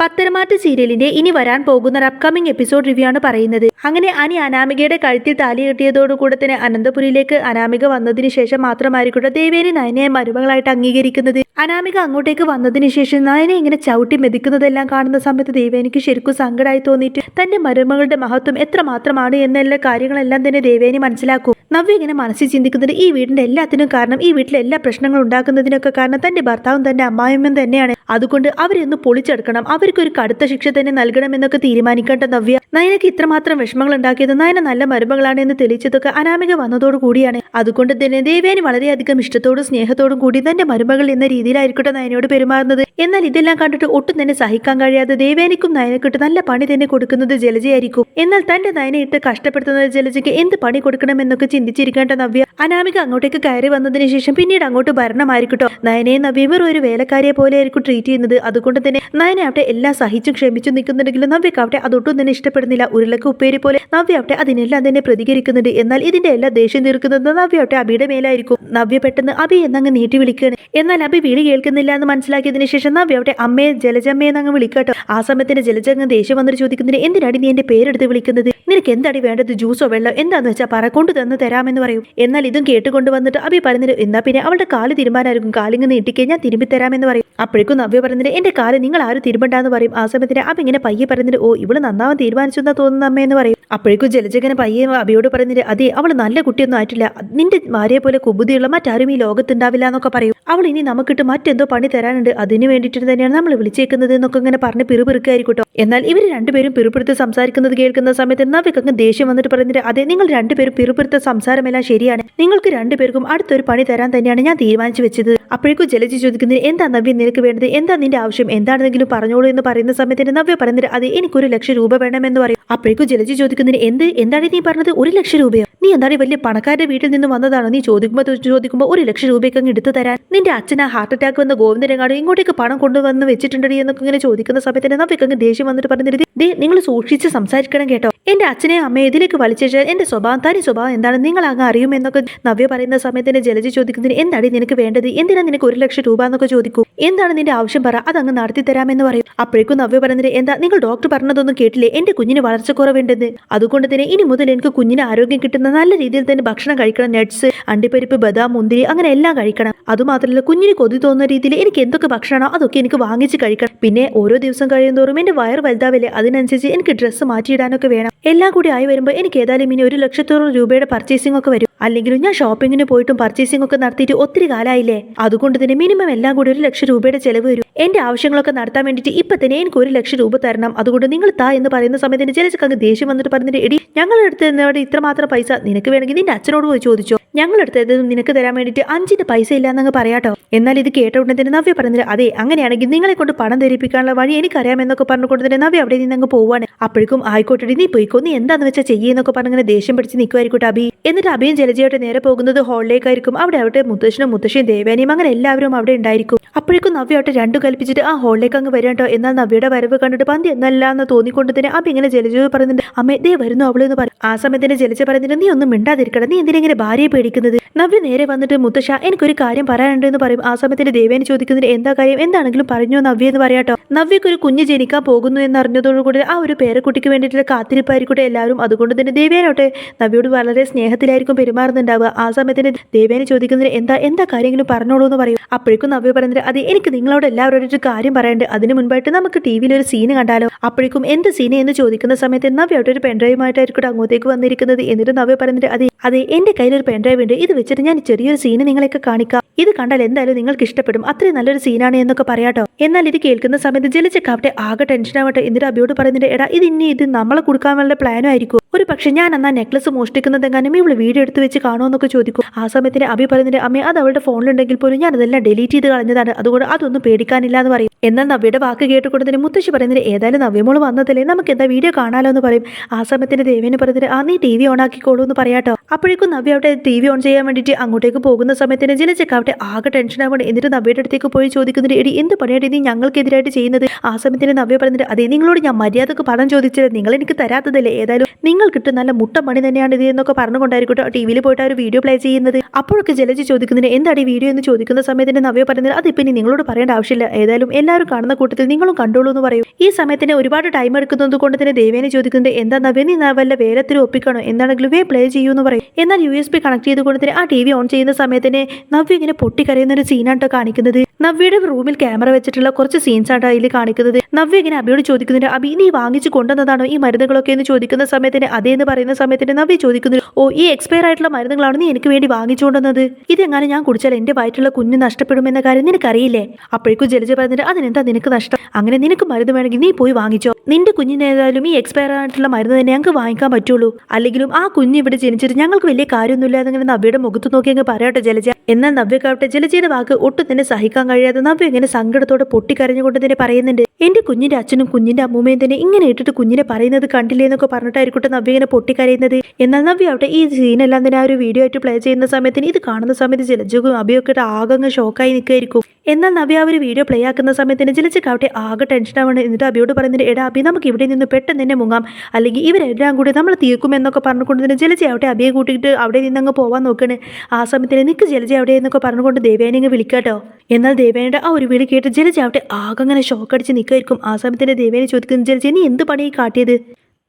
പത്തരമാറ്റ് സീരിയലിന്റെ ഇനി വരാൻ പോകുന്ന ഒരു അപ്കമിംഗ് എപ്പിസോഡ് റിവ്യൂ ആണ് പറയുന്നത്. അങ്ങനെ അനി അനാമികയുടെ കഴുത്തിൽ താലി കെട്ടിയതോടുകൂടെ തന്നെ അനന്തപുരിയിലേക്ക് അനാമിക വന്നതിന് ശേഷം മാത്രമായിരിക്കട്ടെ ദേവേനി നയനയെ മരുമകളായിട്ട് അംഗീകരിക്കുന്നത്. അനാമിക അങ്ങോട്ടേക്ക് വന്നതിന് ശേഷം നയനെ ഇങ്ങനെ ചവിട്ടി മെതിക്കുന്നതെല്ലാം കാണുന്ന സമയത്ത് ദേവേനിക്ക് ശരിക്കും സങ്കടമായി തോന്നിയിട്ട് തന്റെ മരുമകളുടെ മഹത്വം എത്ര മാത്രമാണ് എന്നുള്ള കാര്യങ്ങളെല്ലാം തന്നെ ദേവേനി മനസ്സിലാക്കും. നവ്യ ഇങ്ങനെ മനസ്സിൽ ചിന്തിക്കുന്നത് ഈ വീടിന്റെ എല്ലാത്തിനും കാരണം ഈ വീട്ടിലെ എല്ലാ പ്രശ്നങ്ങളും ഉണ്ടാക്കുന്നതിനൊക്കെ കാരണം തന്റെ ഭർത്താവും തന്റെ അമ്മായിമ്മയും തന്നെയാണ്. അതുകൊണ്ട് അവരെ ഒന്ന് പൊളിച്ചെടുക്കണം അവർക്കൊരു കടുത്ത ശിക്ഷ തന്നെ നൽകണമെന്നൊക്കെ തീരുമാനിക്കേണ്ട നവ്യ. നയനക്ക് ഇത്രമാത്രം വിഷമങ്ങൾ ഉണ്ടാക്കിയത് നയന നല്ല മരുമകളാണ് എന്ന് തെളിയിച്ചതൊക്കെ അനാമിക വന്നതോടു കൂടിയാണ്. അതുകൊണ്ട് തന്നെ ദേവേനി വളരെയധികം ഇഷ്ടത്തോടും സ്നേഹത്തോടും കൂടി തന്റെ മരുമകൾ എന്ന രീതിയിലായിരിക്കട്ടെ നയനോട് പെരുമാറുന്നത്. എന്നാൽ ഇതെല്ലാം കണ്ടിട്ട് ഒട്ടും തന്നെ സഹിക്കാൻ കഴിയാതെ ദേവേനിക്കും നയനക്കിട്ട് നല്ല പണി തന്നെ കൊടുക്കുന്നത് ജലജയായിരിക്കും. എന്നാൽ തന്റെ നയനയിട്ട് കഷ്ടപ്പെടുത്തുന്നത് ജലജയ്ക്ക് എന്ത് പണി കൊടുക്കണമെന്നൊക്കെ ചിന്തിച്ചിരിക്കേണ്ട നവ്യ. അനാമിക അങ്ങോട്ടേക്ക് കയറി വന്നതിന് ശേഷം പിന്നീട് അങ്ങോട്ട് ഭരണമായിരിക്കട്ടോ. നയനയെ നവ്യ ഒരു വേലക്കാരിയെ പോലെ ആയിരിക്കും ട്രീറ്റ് ചെയ്യുന്നത്. അതുകൊണ്ട് തന്നെ നയനെ അവിടെ എല്ലാം സഹിച്ചും ക്ഷമിച്ചും നിൽക്കുന്നുണ്ടെങ്കിലും നവ്യക്ക് അവിടെ അതൊട്ടും തന്നെ ഇഷ്ടപ്പെടുന്നില്ല. ഉരുളക്ക് ഉപ്പേരി പോലെ നവ്യാവട്ടെ അതിനെല്ലാം തന്നെ പ്രതികരിക്കുന്നുണ്ട്. എന്നാൽ ഇതിന്റെ എല്ലാ ദേഷ്യം തീർക്കുന്നത് നവ്യാവട്ടെ അബിയുടെ മേലായിരിക്കും. നവ്യ പെട്ടെന്ന് അബി എന്നങ്ങ് നീട്ടി വിളിക്കുകയാണ്. എന്നാൽ അബി വിളി കേൾക്കുന്നില്ല എന്ന് മനസ്സിലാക്കിയതിന് ശേഷം നവ്യാവട്ടെ അമ്മയെ ജലജമ്മയെ എന്നങ്ങ് വിളിക്കട്ടോ. ആ സമയത്തിന് ജലജങ്ങ് ദേഷ്യം വന്നിട്ട് ചോദിക്കുന്നതിന് എന്തിനാടി നീ എന്റെ പേരെടുത്ത് വിളിക്കുന്നത്? നിനക്ക് എന്താടി വേണ്ടത്? ജ്യൂസോ വെള്ളം എന്താന്ന് വെച്ചാൽ പറ കൊണ്ടു തന്ന് തരാമെന്ന് പറയും. എന്നാൽ ഇതും കേട്ടുകൊണ്ട് വന്നിട്ട് അബി പറഞ്ഞിട്ട് എന്നാ പിന്നെ അവളുടെ കാൽ തീരുമാനമായിരിക്കും കാലിങ്ങ് നീട്ടിക്കേ ഞാൻ തിരുമ്പി തരാമെന്ന് പറയും. അപ്പോഴേക്കും നവ്യ പറഞ്ഞിട്ട് എന്റെ കാൽ നിങ്ങൾ ആരും തിരുമ്പണ്ടാന്ന് പറയും. ആ സമയത്തിന് അപ്പം ഇങ്ങനെ പയ്യെ പറയുന്നത് ഓ ഇവൾ നന്നാവാൻ തീരുമാനിച്ചു എന്നാ തോന്നുന്നു അമ്മയെന്ന് പറയും. അപ്പോഴേക്കും ജലജകനെ പയ്യെ അബിയോട് പറയുന്നില്ല അതെ അവൾ നല്ല കുട്ടിയൊന്നും ആയിട്ടില്ല. നിന്റെ ഭാര്യയെ പോലെ കുബുദ്ധിയുള്ള മറ്റാരും ഈ ലോകത്തുണ്ടാവില്ല എന്നൊക്കെ പറയും. അവൾ ഇനി നമുക്കിട്ട് മറ്റെന്തോ പണി തരാനുണ്ട്. അതിന് വേണ്ടിയിട്ട് തന്നെയാണ് നമ്മൾ വിളിച്ചേക്കുന്നത് എന്നൊക്കെ ഇങ്ങനെ പറഞ്ഞ് പിറുപിറുക്കായിരിക്കട്ടോ എന്നാൽ ഇവർ രണ്ടുപേരും പിറുപിറുത്ത് സംസാരിക്കുന്നത് കേൾക്കുന്ന സമയത്ത് നവിക്ക് അങ്ങ് ദേഷ്യം വന്നിട്ട് പറയുന്നില്ല അതെ നിങ്ങൾ രണ്ടുപേരും പിറുപിറുത്ത സംസാരമെല്ലാം ശരിയാണ്. നിങ്ങൾക്ക് രണ്ടുപേർക്കും അടുത്തൊരു പണി തരാൻ തന്നെയാണ് ഞാൻ തീരുമാനിച്ചു വെച്ചത്. അപ്പോഴേക്കും ജലജി ചോദിക്കുന്നത് എന്താ നവ്യ നിനക്ക് വേണ്ടത്? എന്താ നിന്റെ ആവശ്യം? എന്താണെന്നെങ്കിലും പറഞ്ഞോളൂ എന്ന് പറയുന്ന സമയത്ത് നവ്യ പറയുന്നത് അതെ എനിക്കൊരു ലക്ഷം രൂപ വേണമെന്ന് പറയും. അപ്പോഴേക്കും ജലജി ചോദിക്കുന്നതിന് എന്ത് എന്താണ് നീ പറഞ്ഞത്? ഒരു ലക്ഷം രൂപയോ? നീ എന്താണ് വലിയ പണക്കാരുടെ വീട്ടിൽ നിന്ന് വന്നതാണോ? നീ ചോദിക്കുമ്പോൾ ചോദിക്കുമ്പോൾ ഒരു ലക്ഷം രൂപയ്ക്ക് അങ്ങ് എടുത്തു തരാൻ. നിന്റെ അച്ഛൻ ആ ഹാർട്ട് അറ്റാക്ക് വന്ന ഗോവിന്ദരങ്ങാട് ഇങ്ങോട്ടേക്ക് പണം കൊണ്ടുവന്ന് വെച്ചിട്ടുണ്ടടി എന്നൊക്കെ ഇങ്ങനെ ചോദിക്കുന്ന സമയത്ത് നമുക്ക് അങ്ങ് ദേഷ്യം വന്നിട്ട് പറഞ്ഞിട്ട് ദേ നിങ്ങൾ സൂക്ഷിച്ച് സംസാരിക്കണം കേട്ടോ. എന്റെ അച്ഛനെ അമ്മയെ ഇതിലേക്ക് വലിച്ചേച്ചാൽ എന്റെ സ്വഭാവം തനി സ്വഭാവം എന്താണ്? നിങ്ങൾ അങ്ങ് അറിയുമെന്നൊക്കെ നവ്യ പറയുന്ന സമയത്തിന് ജലജി ചോദിക്കുന്നതിന് എന്താണ് നിനക്ക് വേണ്ടത്? എന്തിനാ നിനക്ക് ഒരു ലക്ഷം രൂപ എന്നൊക്കെ ചോദിക്കൂ? എന്താണ് നിന്റെ ആവശ്യം പറ അതങ്ങ് നടത്തി തരാമെന്ന് പറയും. അപ്പോഴേക്കും നവ്യ പറയുന്നത് എന്താ? നിങ്ങൾ ഡോക്ടർ പറഞ്ഞതൊന്നും കേട്ടില്ലേ? എന്റെ കുഞ്ഞിന് വളർച്ചക്കുറവുണ്ടെന്ന്. അതുകൊണ്ട് തന്നെ ഇനി മുതൽ എനിക്ക് കുഞ്ഞിന് ആരോഗ്യം കിട്ടുന്ന നല്ല രീതിയിൽ തന്നെ ഭക്ഷണം കഴിക്കണം നട്ട്സ് അണ്ടിപ്പരിപ്പ് ബദാം മുന്തിരി അങ്ങനെ എല്ലാം കഴിക്കണം. അതുമാത്രമല്ല കുഞ്ഞിന് കൊതി തോന്നുന്ന രീതിയിൽ എനിക്ക് എന്തൊക്കെ ഭക്ഷണമാണോ അതൊക്കെ എനിക്ക് വാങ്ങിച്ച് കഴിക്കണം. പിന്നെ ഓരോ ദിവസം കഴിയുമോറും എന്റെ വയർ വലുതാവില്ലേ അതിനനുസരിച്ച് എനിക്ക് ഡ്രസ്സ് മാറ്റിയിടാനൊക്കെ വേണം. എല്ലാം കൂടി ആയി വരുമ്പോൾ എനിക്ക് ഏതായാലും ഇനി ഒരു ലക്ഷത്തോളം രൂപയുടെ പർച്ചേസിംഗ് ഒക്കെ വരും. അല്ലെങ്കിലും ഞാൻ ഷോപ്പിങ്ങിന് പോയിട്ടും പർച്ചേസിംഗ് ഒക്കെ നടത്തിയിട്ട് ഒത്തിരി കാലായില്ലേ? അതുകൊണ്ട് തന്നെ മിനിമം എല്ലാം കൂടി ഒരു ലക്ഷം രൂപയുടെ ചെലവ് വരും. എന്റെ ആവശ്യങ്ങളൊക്കെ നടത്താൻ വേണ്ടിയിട്ട് ഇപ്പൊ തന്നെ എനിക്ക് ഒരു ലക്ഷം രൂപ തരണം. അതുകൊണ്ട് നിങ്ങൾ താ എന്ന് പറയുന്ന സമയത്തിന് ജലച്ചക്ക് അങ്ങ് ദേഷ്യം വന്നിട്ട് പറഞ്ഞിട്ട് എടി ഞങ്ങൾ ഇത്ര ഇത്രമാത്രം പൈസ നിനക്ക് വേണമെങ്കിൽ നിന്റെ അച്ഛനോട് പോയി ചോദിച്ചോ? ഞങ്ങൾ എടുത്തത് നിനക്ക് തരാൻ വേണ്ടിയിട്ട് അഞ്ചിന്റെ പൈസ ഇല്ലാന്നങ്ങ് പറയാട്ടോ. എന്നാൽ ഇത് കേട്ട ഉടനെ തന്നെ നവ്യ പറഞ്ഞിട്ട് അതെ അങ്ങനെയാണെങ്കിൽ നിങ്ങളെ കൊണ്ട് പണം ധരിപ്പിക്കാനുള്ള വഴി എനിക്കറിയാമെന്നൊക്കെ പറഞ്ഞുകൊണ്ട് തന്നെ നവ്യ അവിടെ നിന്ന് അങ്ങ് പോവാണ്. അപ്പോഴേക്കും ആയിക്കോട്ടെ നീ പോയിക്കോ. നീ എന്താന്ന് വെച്ചാൽ ചെയ്യുന്നൊക്കെ പറഞ്ഞിങ്ങനെ ദേഷ്യം പിടിച്ച് നിൽക്കുമായിരിക്കോട്ടെ അഭി എന്നിട്ട് അബിയും ജലജയായിട്ട് നേരെ പോകുന്നത് ഹോളിലേക്കായിരിക്കും അവിടെ അവിടെ മുത്തശ്ശനും മുത്തശ്ശിയും ദേവാനിയും അങ്ങനെ എല്ലാവരും അവിടെ ഉണ്ടായിരിക്കും. അപ്പോഴേക്കും നവ്യ അവിടെ രണ്ടു കൽപ്പിച്ചിട്ട് ആ ഹോളിലേക്ക് അങ്ങ് വരാട്ടോ എന്നാൽ നവ്യയുടെ വരവ് കണ്ടിട്ട് പന്തി എന്നല്ല എന്ന് തോന്നിക്കൊണ്ട് തന്നെ അബി ഇങ്ങനെ ജലജ പറയുന്നുണ്ട് അമ്മേ ദേ വരുന്നു അവളെന്ന് പറയും ആ സമയത്തിന് ജലജ പറഞ്ഞിട്ട് നീ ഒന്നും മിണ്ടാതിരിക്കണം നീ എന്തിനെങ്ങനെ ഭാര്യയെ പേടിക്കുന്നത്? നവ്യ നേരെ വന്നിട്ട് മുത്തശ്ശ എനിക്കൊരു കാര്യം പറയാനുണ്ട് എന്ന് പറയും. ആ സമയത്തിന് ദേവേനെ ചോദിക്കുന്നതിന് എന്താ കാര്യം? എന്താണെങ്കിലും പറഞ്ഞോ നവ്യ എന്ന് പറയാട്ടോ? നവ്യക്ക് ഒരു കുഞ്ഞ് ജനിക്കാൻ പോകുന്നു എന്ന് അറിഞ്ഞതോടുകൂടി ആ ഒരു പേരക്കുട്ടിക്ക് വേണ്ടിയിട്ടുള്ള കാത്തിരിപ്പായിരിക്കട്ടെ എല്ലാവരും. അതുകൊണ്ട് തന്നെ ദേവേനോട്ടെ നവ്യോട് വളരെ സ്നേഹത്തിലായിരിക്കും പെരുമാറുന്നുണ്ടാവുക. ആ സമയത്തിന് ദേവേനെ ചോദിക്കുന്നതിന് എന്താ എന്താ കാര്യങ്ങളും പറഞ്ഞോളൂ എന്ന് പറയും. അപ്പോഴേക്കും നവ്യ പറയുന്നത് അതെ എനിക്ക് നിങ്ങളോട് എല്ലാവരോടും ഒരു കാര്യം പറയാനുണ്ട് അതിന് മുൻപായിട്ട് നമുക്ക് ടി വിയിൽ ഒരു സീന് കണ്ടാലോ? അപ്പോഴേക്കും എന്ത് സീന് എന്ന് ചോദിക്കുന്ന സമയത്ത് നവ്യ അവിടെ ഒരു പെൻഡ്രൈവുമായിട്ടായിരിക്കും അങ്ങോട്ടേക്ക് വന്നിരിക്കുന്നത്? എന്നിട്ട് നവ്യ പറയുന്നത് അതെ അതെ എന്റെ കയ്യിൽ ഒരു പെൻഡ്രൈവ് ഉണ്ട്. ഇത് വെച്ചിട്ട് ഞാൻ ചെറിയൊരു സീന് നിങ്ങളെയൊക്കെ കാണിക്കാം. ഇത് കണ്ടാൽ എന്തായാലും നിങ്ങൾക്ക് ഇഷ്ടപ്പെടും. അത്രയും നല്ലൊരു സീനാണ് എന്നൊക്കെ പറയാട്ടോ. എന്നാൽ ഇത് കേൾക്കുന്ന സമയത്ത് ജലിച്ചക്കാവട്ടെ ആകെ ടെൻഷൻ ആവട്ടെ. എന്നിട്ട് അബിയോട് പറയുന്നുണ്ട് എടാ ഇത് ഇനി ഇത് നമ്മളെ കൊടുക്കാൻ വേണ്ട പ്ലാനും ആയിരിക്കും ഒരു പക്ഷെ ഞാൻ അന്നാ നെക്ലസ് മോഷ്ടിക്കുന്നതെങ്ങാനും ഇവൾ വീഡിയോ എടുത്ത് വെച്ച് കാണുമെന്നൊക്കെ ചോദിക്കും. ആ സമയത്തിന് അഭി പറയുന്നുണ്ട് അമ്മേ അത് അവളുടെ ഫോണിലുണ്ടെങ്കിൽ പോലും ഞാൻ അതെല്ലാം ഡിലീറ്റ് ചെയ്ത് കളഞ്ഞതാണ്. അതുകൊണ്ട് അതൊന്നും പേടിക്കാനില്ല എന്ന് പറയും. എന്നാൽ നവ്യയുടെ വാക്ക് കേട്ടുകൊണ്ടതിന് മുത്തശ്ശി പറയുന്നത് ഏതായാലും നവ്യമോൾ വന്നതല്ലേ? നമുക്ക് എന്താ വീഡിയോ കാണാലോ എന്ന് പറയും. ആ സമയത്തിന് ദേവേനെ പറയുന്നത് ആ നീ ടി വി ഓൺ ആക്കിക്കോളൂ എന്ന് പറയാട്ടോ. അപ്പോഴേക്കും നവ്യ അവിടെ ടി വി ഓൺ ചെയ്യാൻ വേണ്ടിയിട്ട് അങ്ങോട്ടേക്ക് പോകുന്ന സമയത്തിന് ജലച്ചൊക്കെ അവിടെ ആകെ ടെൻഷൻ എന്നിട്ട് നവ്യയുടെ അടുത്തേക്ക് പോയി ചോദിക്കുന്നുണ്ട് എടി എന്ത് പണിയായിട്ട് നീ ഞങ്ങൾക്കെതിരായിട്ട് ചെയ്യുന്നത്? ആ സമയത്തിന് നവ്യ പറയുന്നത് അതെ നിങ്ങളോട് ഞാൻ മര്യാദയ്ക്ക് പണം ചോദിച്ചത് നിങ്ങൾ എനിക്ക് തരാത്തതല്ലേ? ഏതായാലും നിങ്ങൾ കിട്ടും നല്ല മുട്ട പണി തന്നെയാണ് ഇത് എന്നൊക്കെ പറഞ്ഞുകൊണ്ടായിരിക്കും ടി വിയിൽ പോയിട്ട് ഒരു വീഡിയോ പ്ലേ ചെയ്യുന്നത്. അപ്പോഴൊക്കെ ജലജി ചോദിക്കുന്നതിന് എന്താണ് ഈ വീഡിയോ? എന്ന് ചോദിക്കുന്ന സമയത്തിന് നവ്യ പറയുന്നത് അതിപ്പോൾ ഇനി നിങ്ങളോട് പറയേണ്ട ആവശ്യമില്ല. ഏതായാലും എല്ലാവരും എല്ലാവരും കാണുന്ന കൂട്ടത്തിൽ നിങ്ങളും കണ്ടോളൂ എന്ന് പറയും. ഈ സമയത്തിന് ഒരുപാട് ടൈം എടുക്കുന്നത് കൊണ്ട് തന്നെ ദേവേനെ ചോദിക്കുന്നത് എന്താ വെനി വല്ല വേലത്തിൽ ഒപ്പിക്കണോ? എന്താണെങ്കിലും വേ പ്ലേ ചെയ്യൂ എന്ന് പറയും. എന്നാൽ യു എസ് പി കണക്ട് ചെയ്തുകൊണ്ട് തന്നെ ആ ടി വി ഓൺ ചെയ്യുന്ന സമയത്തിന് നവ്യ ഇങ്ങനെ പൊട്ടിക്കരയുന്ന ഒരു സീനാണ് കാണിക്കുന്നത്. നവ്യയുടെ റൂമിൽ ക്യാമറ വെച്ചിട്ടുള്ള കുറച്ച് സീൻസ് ആണ് അതിൽ കാണിക്കുന്നത്. നവ്യ ഇങ്ങനെ അബിയോട് ചോദിക്കുന്നുണ്ട് അബി നീ വാങ്ങിച്ചു കൊണ്ടുവന്നതാണോ ഈ മരുന്നുകളൊക്കെ? എന്ന് ചോദിക്കുന്ന സമയത്തിന് അതേ എന്ന് പറയുന്ന സമയത്തിന് നവ്യ ചോദിക്കുന്നു ഓ ഈ എക്സ്പയർ ആയിട്ടുള്ള മരുന്നുകളാണ് നീ എനിക്ക് വേണ്ടി വാങ്ങിച്ചു കൊണ്ടുവന്നത്? ഇതെങ്ങനെ ഞാൻ കുടിച്ചാൽ എന്റെ വയറ്റിലുള്ള കുഞ്ഞ് നഷ്ടപ്പെടുമെന്ന കാര്യം നിനക്കറിയില്ലേ? അപ്പോഴേക്കും ജലജ പറഞ്ഞിട്ട് അതിനെന്താ നിനക്ക് നഷ്ടം? അങ്ങനെ നിനക്ക് മരുന്ന് വേണമെങ്കിൽ നീ പോയി വാങ്ങിച്ചോ. നിന്റെ കുഞ്ഞിനേതായാലും ഈ എക്സ്പയർ ആയിട്ടുള്ള മരുന്ന് തന്നെ ഞങ്ങൾക്ക് വാങ്ങിക്കാൻ പറ്റുള്ളൂ. അല്ലെങ്കിലും ആ കുഞ്ഞ് ഇവിടെ ജനിച്ചിട്ട് ഞങ്ങൾക്ക് വലിയ കാര്യമൊന്നുമില്ല എന്നിങ്ങനെ നവ്യയുടെ മുഖത്ത് നോക്കി അങ്ങ് പറയട്ടെ ജലജ. എന്നാൽ നവ്യക്കാവട്ടെ ജലജയുടെ വാക്ക് ഒട്ടും തന്നെ സഹിക്കാൻ കഴിയാതെ നവ്യ ഇങ്ങനെ സങ്കടത്തോടെ പൊട്ടിക്കരഞ്ഞുകൊണ്ട് തന്നെ പറയുന്നുണ്ട്. എന്റെ കുഞ്ഞിന്റെ അച്ഛനും കുഞ്ഞിന്റെ അമ്മൂമ്മയും തന്നെ ഇങ്ങനെ ഇട്ടിട്ട് കുഞ്ഞിനെ പറയുന്നത് കണ്ടില്ലേ എന്നൊക്കെ പറഞ്ഞിട്ടായിരിക്കട്ടെ നവ്യ ഇങ്ങനെ പൊട്ടിക്കരയുന്നത്. എന്നാൽ നവ്യ അവിടെ ഈ സീനെല്ലാം തന്നെ ആ ഒരു വീഡിയോ ആയിട്ട് പ്ലേ ചെയ്യുന്ന സമയത്തിന് ഇത് കാണുന്ന സമയത്ത് ജലജുക്കും അഭിയൊക്കെ ആകെ ഷോക്കായി നിൽക്കുമായിരിക്കും എന്നാൽ നവ്യ ഒരു വീഡിയോ പ്ലേ ആക്കുന്ന സമയത്തിന് അവിടെ ആകെ ടെൻഷനാവാണ് എന്നിട്ട് അബിയോട് പറയുന്നത് എടാ അഭി നമുക്ക് ഇവിടെ നിന്ന് പെട്ടെന്ന് തന്നെ മുങ്ങാം. അല്ലെങ്കിൽ ഇവരെല്ലാം കൂടി നമ്മൾ തീർക്കുമെന്നൊക്കെ പറഞ്ഞുകൊണ്ട് തന്നെ ജലജ അവിടെ അഭിയെ കൂട്ടിയിട്ട് അവിടെ നിന്ന് അങ്ങ് പോവാൻ നോക്കണേ. ആ സമയത്തിന് നിൽക്ക് ജലജ അവിടെ എന്നൊക്കെ പറഞ്ഞുകൊണ്ട് ദേവേനെ അങ്ങ് വിളിക്കാട്ടോ. എന്നാൽ ദേവേനയുടെ ആ ഒരു വിളി കേട്ട് ജലജ അവിടെ ആകെ അങ്ങനെ ഷോക്ക് അടിച്ച് നിൽക്കുമായിരിക്കും ആ സമയത്തിന്റെ ദേവേനെ ചോദിക്കുന്നു ജലജ നീ എന്ത് പണിയായി കാട്ടിയത്?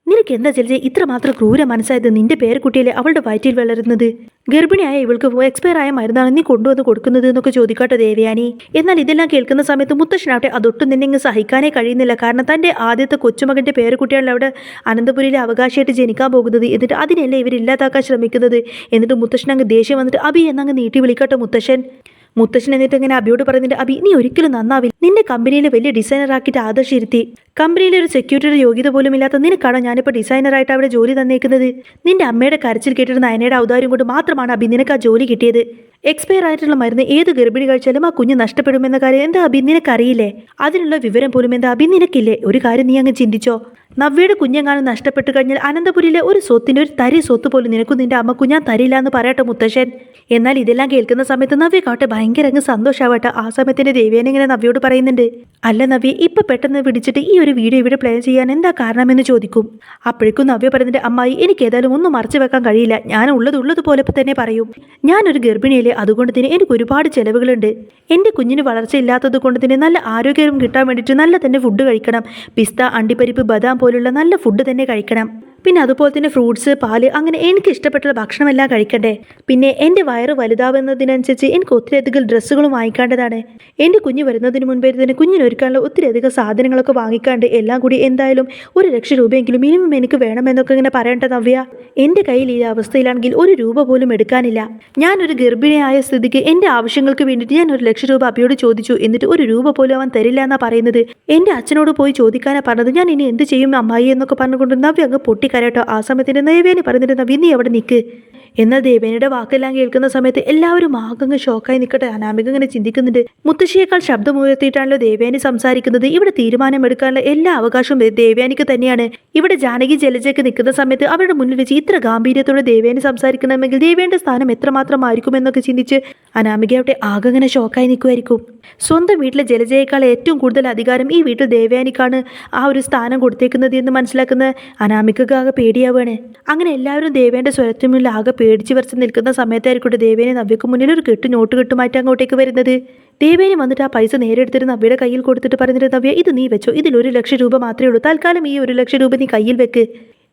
നിനക്ക് എന്താ ജലജ ഇത്രമാത്രം ക്രൂര മനസ്സായത്? നിന്റെ പേരക്കുട്ടിയിലെ അവളുടെ വയറ്റിൽ വളരുന്നത്? ഗർഭിണിയായ ഇവൾക്ക് എക്സ്പയർ ആയ മരുന്നാണ് നീ കൊണ്ടുവന്ന് കൊടുക്കുന്നത് എന്നൊക്കെ ചോദിക്കാട്ടോ ദേവയാനി. എന്നാൽ ഇതെല്ലാം കേൾക്കുന്ന സമയത്ത് മുത്തശ്ശനാവട്ടെ അതൊട്ടും നിന്നെ ഇങ്ങ് സഹിക്കാനേ കഴിയുന്നില്ല. കാരണം തന്റെ ആദ്യത്തെ കൊച്ചുമകന്റെ പേരക്കുട്ടിയാണ് അവിടെ അനന്തപുരിയിലെ അവകാശമായിട്ട് ജനിക്കാൻ പോകുന്നത്. എന്നിട്ട് അതിനല്ലേ ഇവരില്ലാതാക്കാൻ ശ്രമിക്കുന്നത്? എന്നിട്ട് മുത്തശ്ശൻ അങ്ങ് ദേഷ്യം വന്നിട്ട് അബി എന്നങ്ങ് നീട്ടി വിളിക്കട്ടെ മുത്തശ്ശൻ. മുത്തശ്ശൻ എന്നിട്ട് ഇങ്ങനെ അബിയോട് പറയുന്നുണ്ട് അബി നീ ഒരിക്കലും നന്നാവില്ല. നിന്റെ കമ്പനിയിൽ വലിയ ഡിസൈനർ ആക്കിയിട്ട് ആദർശിരുത്തി കമ്പനിയിലെ ഒരു സെക്യൂരിറ്റിയുടെ യോഗ്യത പോലും ഇല്ലാത്ത നിനക്കാണോ ഞാനിപ്പോൾ ഡിസൈനറായിട്ട് അവിടെ ജോലി തന്നേക്കുന്നത്? നിന്റെ അമ്മയുടെ കരച്ചിൽ കേട്ടിരുന്ന അയനയുടെ ഔദാര്യം കൊണ്ട് മാത്രമാണ് അബി നിനക്ക് ആ ജോലി കിട്ടിയത്. എക്സ്പയർ ആയിട്ടുള്ള മരുന്ന് ഏത് ഗർഭിണി കഴിച്ചാലും ആ കുഞ്ഞ് നഷ്ടപ്പെടുമെന്ന കാര്യം എന്താ അബി നിനക്കറിയില്ലേ? അതിനുള്ള വിവരം പോലും എന്താ അബി നിനക്കില്ലേ? ഒരു കാര്യം നീ അങ്ങ് ചിന്തിച്ചോ. നവ്യയുടെ കുഞ്ഞെങ്ങാനും നഷ്ടപ്പെട്ടു കഴിഞ്ഞാൽ അനന്തപുരിയിലെ ഒരു സ്വത്തിന്റെ ഒരു തരി സ്വത്ത് പോലും നിനക്ക് നിന്റെ അമ്മ കുഞ്ഞാൻ തരില്ല എന്ന് പറയട്ടെ മുത്തശ്ശൻ. എന്നാൽ ഇതെല്ലാം കേൾക്കുന്ന സമയത്ത് നവ്യ കാട്ടെ ഭയങ്കര അങ്ങ് സന്തോഷമാവട്ടെ ആ സമയത്തിന്റെ ദേവിയനെങ്ങനെ നവ്യോട് പറയുന്നുണ്ട് അല്ല നവ്യ ഇപ്പൊ പെട്ടെന്ന് പിടിച്ചിട്ട് ഈ ഒരു വീഡിയോ ഇവിടെ പ്ലേ ചെയ്യാൻ എന്താ കാരണമെന്ന് ചോദിക്കും. അപ്പോഴേക്കും നവ്യ പറയുന്നുണ്ട് അമ്മായി എനിക്ക് ഏതായാലും ഒന്നും മറച്ചു വെക്കാൻ കഴിയില്ല. ഞാൻ ഉള്ളത് ഉള്ളതുപോലെ തന്നെ പറയും. ഞാനൊരു ഗർഭിണിയല്ലേ അതുകൊണ്ട് തന്നെ എനിക്ക് ഒരുപാട് ചെലവുകളുണ്ട്. എന്റെ കുഞ്ഞിന് വളർച്ചയില്ലാത്തത് കൊണ്ട് തന്നെ നല്ല ആരോഗ്യം കിട്ടാൻ വേണ്ടിയിട്ട് നല്ല തന്നെ ഫുഡ് കഴിക്കണം. പിസ്ത അണ്ടിപ്പരിപ്പ് ബദാം പോലുള്ള നല്ല ഫുഡ് തന്നെ കഴിക്കണം. പിന്നെ അതുപോലെ തന്നെ ഫ്രൂട്ട്സ് പാൽ അങ്ങനെ എനിക്ക് ഇഷ്ടപ്പെട്ടുള്ള ഭക്ഷണമെല്ലാം കഴിക്കണ്ടേ? പിന്നെ എന്റെ വയറ് വലുതാവുന്നതിനനുസരിച്ച് എനിക്ക് ഒത്തിരിയധികം ഡ്രസ്സുകളും വാങ്ങിക്കേണ്ടതാണ്. എന്റെ കുഞ്ഞ് വരുന്നതിന് മുൻപേ തന്നെ കുഞ്ഞിനൊരുക്കാനുള്ള ഒത്തിരിയധികം സാധനങ്ങളൊക്കെ വാങ്ങിക്കാണ്ട് എല്ലാം കൂടി എന്തായാലും ഒരു ലക്ഷം രൂപയെങ്കിലും മിനിമം എനിക്ക് വേണമെന്നൊക്കെ ഇങ്ങനെ പറയേണ്ട നവ്യ. എന്റെ കയ്യിൽ ഈ അവസ്ഥയിലാണെങ്കിൽ ഒരു രൂപ പോലും എടുക്കാനില്ല. ഞാനൊരു ഗർഭിണിയായ സ്ഥിതിക്ക് എന്റെ ആവശ്യങ്ങൾക്ക് വേണ്ടിയിട്ട് ഞാൻ ഒരു ലക്ഷം രൂപ അബിയോട് ചോദിച്ചു. എന്നിട്ട് ഒരു രൂപ പോലും അവൻ തരില്ല എന്നാ പറയുന്നത്. എന്റെ അച്ഛനോട് പോയി ചോദിക്കാനാ പറഞ്ഞത്. ഞാൻ ഇനി എന്ത് ചെയ്യും അമ്മായി എന്നൊക്കെ പറഞ്ഞുകൊണ്ട് നവ്യ അങ്ങ് പൊട്ടിക്കരട്ടോ ആ സമയത്തിന് ദേവേനി പറഞ്ഞിരുന്ന നവ്യ നീ അവിടെ നിൽക്ക് എന്നാൽ ദേവേനിയുടെ വാക്കെല്ലാം കേൾക്കുന്ന സമയത്ത് എല്ലാവരും ആകങ്ങ് ഷോക്കായി നിൽക്കട്ടെ അനാമിക ഇങ്ങനെ ചിന്തിക്കുന്നുണ്ട്. മുത്തശ്ശിയേക്കാൾ ശബ്ദമുയർത്തിയിട്ടാണല്ലോ ദേവേനി സംസാരിക്കുന്നത്. ഇവിടെ തീരുമാനമെടുക്കാനുള്ള എല്ലാ അവകാശവും ദേവേനിക്ക് തന്നെയാണ്. ഇവിടെ ജാനകി ജലജയ്ക്ക് നിൽക്കുന്ന സമയത്ത് അവരുടെ മുന്നിൽ വെച്ച് ഇത്ര ഗാംഭീര്യത്തോടെ ദേവേനി സംസാരിക്കണമെങ്കിൽ ദേവേന്റെ സ്ഥാനം എത്രമാത്രം ആയിരിക്കുമെന്നൊക്കെ ചിന്തിച്ച് അനാമിക അവിടെ ആകങ്ങനെ ഷോക്കായി നിൽക്കുമായിരിക്കും സ്വന്തം വീട്ടിലെ ജലജയേക്കാൾ ഏറ്റവും കൂടുതൽ അധികാരം ഈ വീട്ടിൽ ദേവയാനിക്കാണ് ആ ഒരു സ്ഥാനം കൊടുത്തേക്കുന്നത് എന്ന് മനസ്സിലാക്കുന്ന അനാമികക്ക് ആകെ പേടിയാവുകയാണ്. അങ്ങനെ എല്ലാവരും ദേവേന്റെ സ്വരത്തിന് മുന്നിൽ ആകെ പേടിച്ച് വരച്ച് നിൽക്കുന്ന സമയത്തായിരിക്കട്ടെ ദേവേനെ നവ്യക്ക് മുന്നിൽ ഒരു കെട്ട് നോട്ട് കെട്ടുമായിട്ട് അങ്ങോട്ടേക്ക് വരുന്നത്. ദേവേനെ വന്നിട്ട് ആ പൈസ നേരെ എടുത്തിരുന്ന നവ്യയുടെ കയ്യിൽ കൊടുത്തിട്ട് പറഞ്ഞിട്ട് നവ്യ ഇത് നീ വെച്ചോ. ഇതിൽ ഒരു ലക്ഷം രൂപ മാത്രമേ ഉള്ളൂ. തൽക്കാലം ഈ ഒരു ലക്ഷം രൂപ നീ കയ്യിൽ വെക്ക്.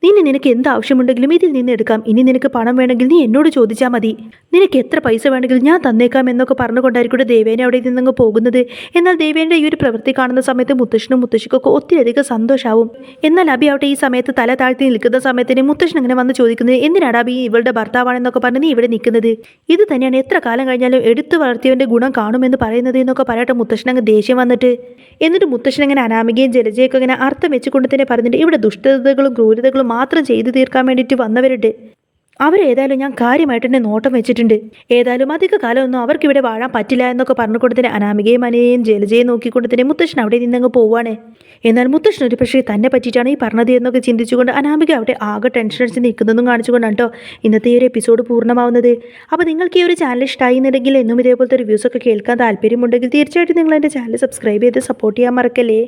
നിന്നെ നിനക്ക് എന്ത് ആവശ്യമുണ്ടെങ്കിലും ഇതിൽ നിന്ന് എടുക്കാം. ഇനി നിനക്ക് പണം വേണമെങ്കിൽ നീ എന്നോട് ചോദിച്ചാൽ മതി. നിനക്ക് എത്ര പൈസ വേണമെങ്കിലും ഞാൻ തന്നേക്കാം എന്നൊക്കെ പറഞ്ഞുകൊണ്ടായിരിക്കും ദേവേനെ അവിടെ നിന്നങ്ങ് പോകുന്നത്. എന്നാൽ ദേവേന്റെ ഈ ഒരു പ്രവൃത്തി കാണുന്ന സമയത്ത് മുത്തശ്ശനും മുത്തശ്ശിക്കൊക്കെ ഒത്തിരിയധികം സന്തോഷമാവും എന്നാൽ അബി അവിടെ ഈ സമയത്ത് തല താഴ്ത്തി നിൽക്കുന്ന സമയത്തിന് മുത്തശ്ശൻ അങ്ങനെ വന്ന് ചോദിക്കുന്നത് എന്തിനാണ് അബി ഇവളുടെ ഭർത്താവാണെന്നൊക്കെ പറഞ്ഞ് നീ ഇവിടെ നിൽക്കുന്നത്? ഇത് തന്നെയാണ് എത്ര കാലം കഴിഞ്ഞാലും എടുത്തു വളർത്തിയവന്റെ ഗുണം കാണുമെന്ന് പറയുന്നത് എന്നൊക്കെ പറയട്ടെ മുത്തശ്ശൻ അങ്ങ് ദേഷ്യം വന്നിട്ട്. എന്നിട്ട് മുത്തശ്ശൻ അങ്ങനെ അനാമികയും ജലജയൊക്കെ ഇങ്ങനെ അർത്ഥം വെച്ചുകൊണ്ട് തന്നെ പറഞ്ഞിട്ട് ഇവിടെ ദുഷ്ടതകളും ക്രൂരതകളും മാത്രം ചെയ്തു തീർക്കാൻ വേണ്ടിയിട്ട് വന്നവരുണ്ട്. അവരേതായാലും ഞാൻ കാര്യമായിട്ട് എന്നെ നോട്ടം വെച്ചിട്ടുണ്ട്. ഏതായാലും അധിക കാലമൊന്നും അവർക്ക് ഇവിടെ വാഴാൻ പറ്റില്ല എന്നൊക്കെ പറഞ്ഞു തന്നെ അനാമികയും അനയും ജലജയും നോക്കിക്കൊണ്ട് തന്നെ മുത്തശ്ശൻ അവിടെ നിന്നങ്ങ് പോവാണ് എന്നാൽ മുത്തശ്ശൻ ഒരു പക്ഷേ തന്നെ പറ്റിയിട്ടാണ് ഈ പറഞ്ഞത് എന്നൊക്കെ ചിന്തിച്ചുകൊണ്ട് അനാമിക അവിടെ ആകെ ടെൻഷൻ അടിച്ച് നിൽക്കുന്നതും കാണിച്ചുകൊണ്ടാണ് കേട്ടോ ഇന്നത്തെ ഈ ഒരു എപ്പിസോഡ് പൂർണമാവുന്നത്. അപ്പോൾ നിങ്ങൾക്ക് ഈ ഒരു ചാനൽ ഇഷ്ടമായി എന്നുണ്ടെങ്കിൽ എന്നും ഇതേപോലത്തെ റിവ്യൂസൊക്കെ കേൾക്കാൻ താല്പര്യമുണ്ടെങ്കിൽ തീർച്ചയായിട്ടും നിങ്ങൾ എന്റെ ചാനൽ സബ്സ്ക്രൈബ് ചെയ്ത് സപ്പോർട്ട് ചെയ്യാൻ മറക്കല്ലേ?